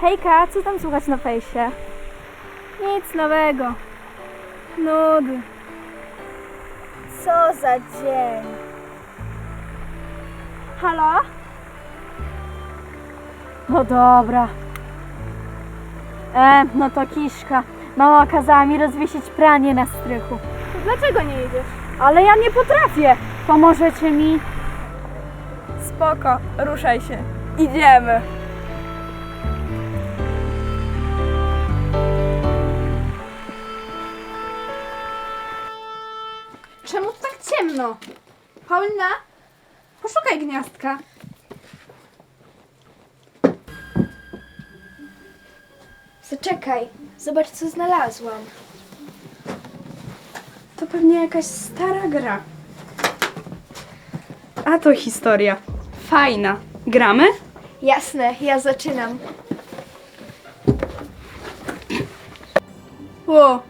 Hejka, co tam słuchać na fejsie? Nic nowego. Nudy. Co za dzień. Halo? No dobra. E, no to kiszka. Mama kazała mi rozwiesić pranie na strychu. Dlaczego nie jedziesz? Ale ja nie potrafię. Pomożecie mi? Spoko, ruszaj się. Idziemy. Tak ciemno? Paulina, poszukaj gniazdka. Zaczekaj, zobacz co znalazłam. To pewnie jakaś stara gra. A to historia. Fajna. Gramy? Jasne, ja zaczynam. Ło,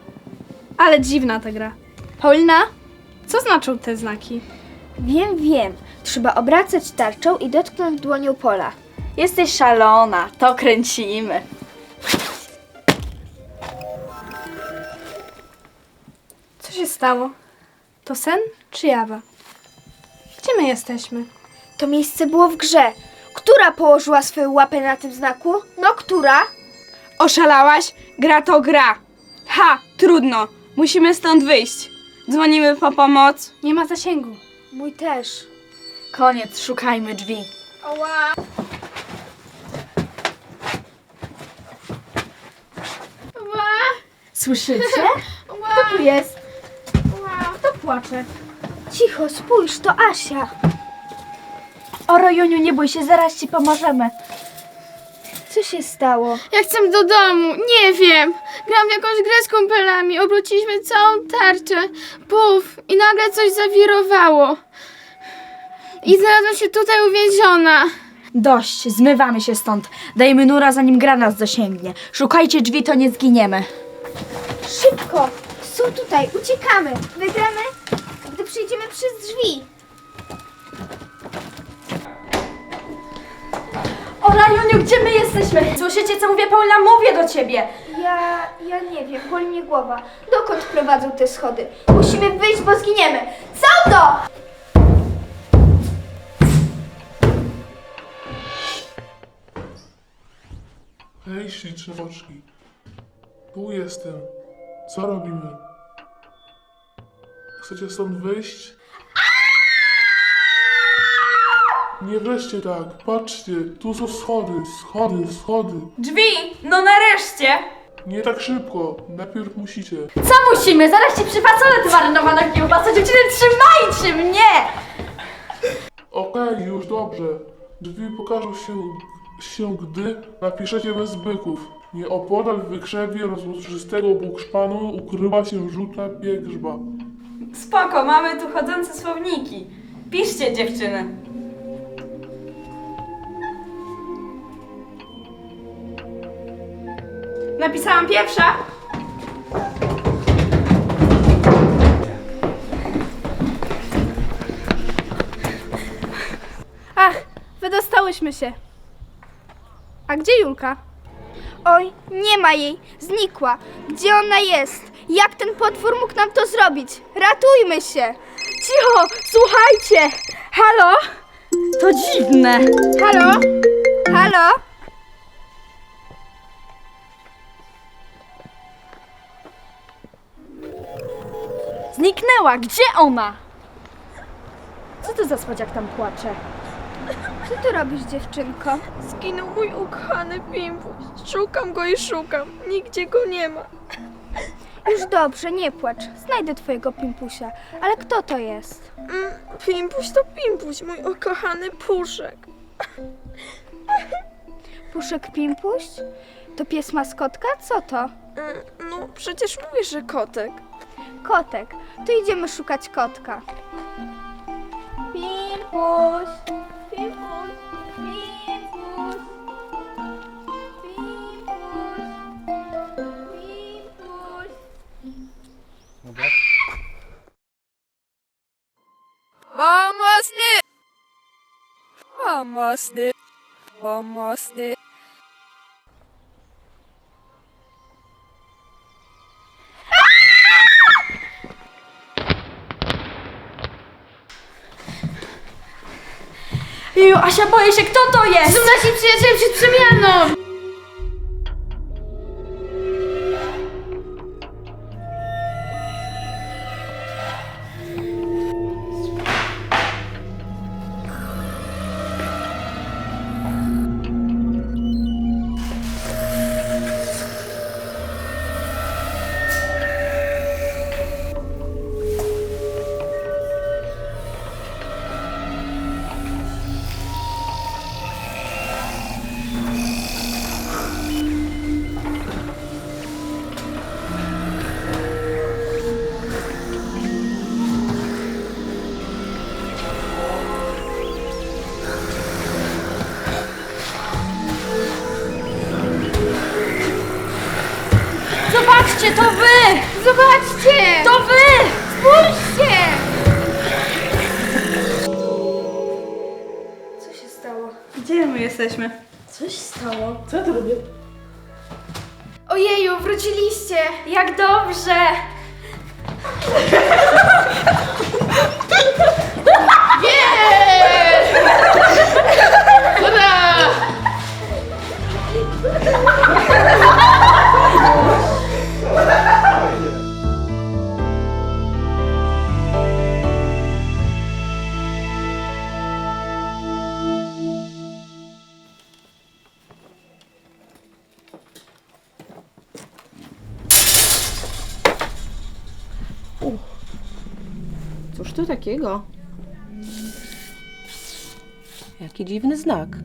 ale dziwna ta gra. Paulina, co znaczą te znaki? Wiem, wiem. Trzeba obracać tarczą i dotknąć dłonią pola. Jesteś szalona. To kręcimy. Co się stało? To sen czy jawa? Gdzie my jesteśmy? To miejsce było w grze. Która położyła swoją łapę na tym znaku? No, która? Oszalałaś? Gra to gra. Ha, trudno. Musimy stąd wyjść. Dzwonimy po pomoc. Nie ma zasięgu. Mój też. Koniec, szukajmy drzwi. Słyszycie? Kto tu jest? Kto płacze? Cicho, spójrz, to Asia. O Rojuniu, nie bój się, zaraz ci pomożemy. Co się stało? Ja chcę do domu, nie wiem. Gram w jakąś grę z kumpelami, obróciliśmy całą tarczę, puf, i nagle coś zawirowało. I znalazłam się tutaj uwięziona. Dość, zmywamy się stąd. Dajmy nura, zanim gra nas dosięgnie. Szukajcie drzwi, to nie zginiemy. Szybko! Są tutaj, uciekamy! Wygramy, gdy przejdziemy przez drzwi. O Rajuniu, gdzie my jesteśmy? Słyszycie, co mówię, Paula? Mówię do ciebie. Ja, ja nie wiem, boli mnie głowa. Dokąd prowadzą te schody? Musimy wyjść, bo zginiemy. Co to? Hej, śliczne oczki. Tu jestem. Co robimy? Chcecie stąd wyjść? Nie wreszcie tak. Patrzcie, tu są schody, schody, schody. Drzwi! No nareszcie! Nie tak szybko. Najpierw musicie. Co musimy? Zaraz ci przypacone, ty marynowana kiełbasa. Dziewczyny, trzymajcie mnie! Okej, już dobrze. Drzwi pokażą się, się gdy napiszecie bez byków. Nieopodal w wykrzewie rozłożystego bukszpanu ukryła się żółta pielgrzma. Spoko, mamy tu chodzące słowniki. Piszcie, dziewczyny. Napisałam pierwsza. Ach, wydostałyśmy się. A gdzie Julka? Oj, nie ma jej. Znikła. Gdzie ona jest? Jak ten potwór mógł nam to zrobić? Ratujmy się! Cicho, słuchajcie! Halo? To dziwne. Halo? Halo? Zniknęła. Gdzie ona? Co to za słodziak tam płacze? Co ty robisz, dziewczynko? Zginął mój ukochany pimpuś. Szukam go i szukam. Nigdzie go nie ma. Już dobrze, nie płacz. Znajdę twojego pimpusia. Ale kto to jest? Mm, Pimpuś to pimpuś, mój ukochany puszek. Puszek pimpuś? To pies maskotka? Co to? Mm, No, przecież mówisz, że kotek. Kotek. To idziemy szukać kotka. Pimpuś! Pimpuś! Pimpuś! Pomocny! Pomocny! Pomocny! Asia, boję się, kto to jest? Są nasi przyjaciele przed przemianą! Ojeju, wróciliście! Jak dobrze! Cóż to takiego? Jaki dziwny znak.